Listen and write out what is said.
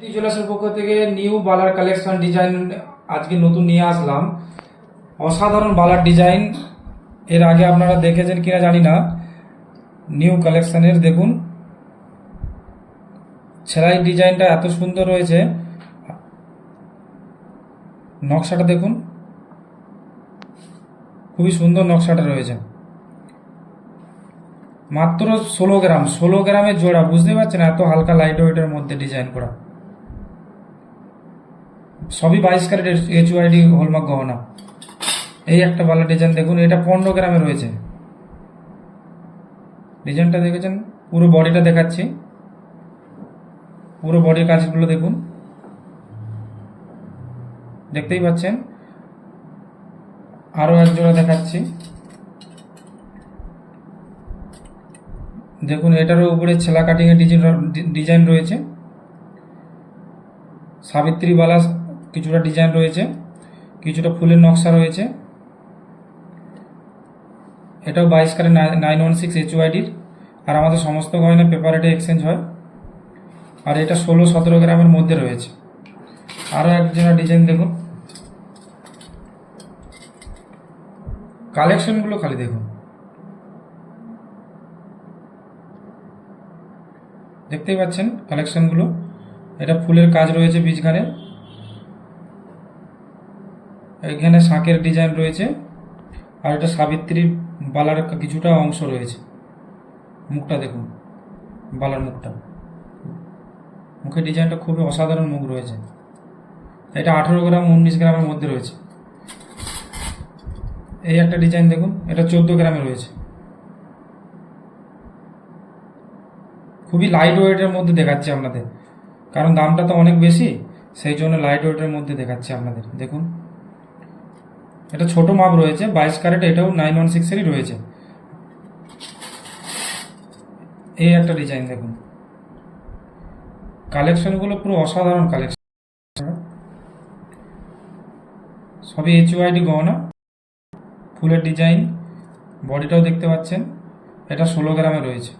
জুয়েলার্সের পক্ষ থেকে নিউ বালার কালেকশন ডিজাইন আজকে নতুন নিয়ে আসলাম। অসাধারণ বালার ডিজাইন এর আগে আপনারা দেখেছেন কিনা জানি না। নিউ কালেকশনের দেখুন। সেলাই ডিজাইনটা এত সুন্দর রয়েছে। নকশাটা দেখুন। খুবই সুন্দর নকশাটা রয়েছে। মাত্র ষোলো গ্রাম। ষোলো গ্রামের জোড়া, বুঝতে পারছেন? এত হালকা লাইট ওয়েটের মধ্যে ডিজাইন করা। সবই বাইশ ক্যারেট এইচ ওয়াইডি হলমার্ক গহনা। এই একটা ভালো ডিজাইন দেখুন, এটা পনেরো গ্রামে রয়েছে। ডিজাইনটা দেখেছেন? পুরো বডিটা দেখাচ্ছি। পুরো বডির কাজগুলো দেখুন। দেখতেই পাচ্ছেন? আরও এক জোড়া দেখাচ্ছি। দেখুন, এটারও উপরে ছেলা কাটিং এর ডিজাইন ডিজাইন রয়েছে। সাবিত্রী বালা কিছুটা ডিজাইন রয়েছে, কিছুটা ফুলের নকশা রয়েছে। এটাও বাইশ কারে নাইন ওয়ান সিক্স এইচ ওয়াইডির আর আমাদের সমস্ত গয়না পেপারেটে এক্সচেঞ্জ হয়। আর এটা ষোলো সতেরো গ্রামের মধ্যে রয়েছে। আরও একজোড়া ডিজাইন দেখুন। কালেকশনগুলো খালি দেখুন। দেখতেই পাচ্ছেন কালেকশনগুলো এটা ফুলের কাজ রয়েছে বীজখানে এখানে শাঁকের ডিজাইন রয়েছে, আর এটা সাবিত্রী বালার কিছুটা অংশ রয়েছে। মুখটা দেখুন, বালার মুখটা। মুখের ডিজাইনটা খুবই অসাধারণ মুখ রয়েছে। এটা আঠেরো গ্রাম, উনিশ গ্রামের মধ্যে রয়েছে। এই একটা ডিজাইন দেখুন, এটা চোদ্দ গ্রামে রয়েছে। খুবই লাইট ওয়েটের মধ্যে দেখাচ্ছে আপনাদের, কারণ দামটা তো অনেক বেশি, সেই জন্য লাইট ওয়েটের মধ্যে দেখাচ্ছে আপনাদের। দেখুন। এটা ছোট মাপ রয়েছে, বাইশ ক্যারেট, এটাও নাইন ওয়ান সিক্সেরই রয়েছে। এই একটা ডিজাইন দেখুন। কালেকশনগুলো পুরো অসাধারণ কালেকশন সবই এইচ ওয়াইডি গহনা, ফুলের ডিজাইন বডিটাও দেখতে পাচ্ছেন, এটা ষোলো গ্রামে রয়েছে।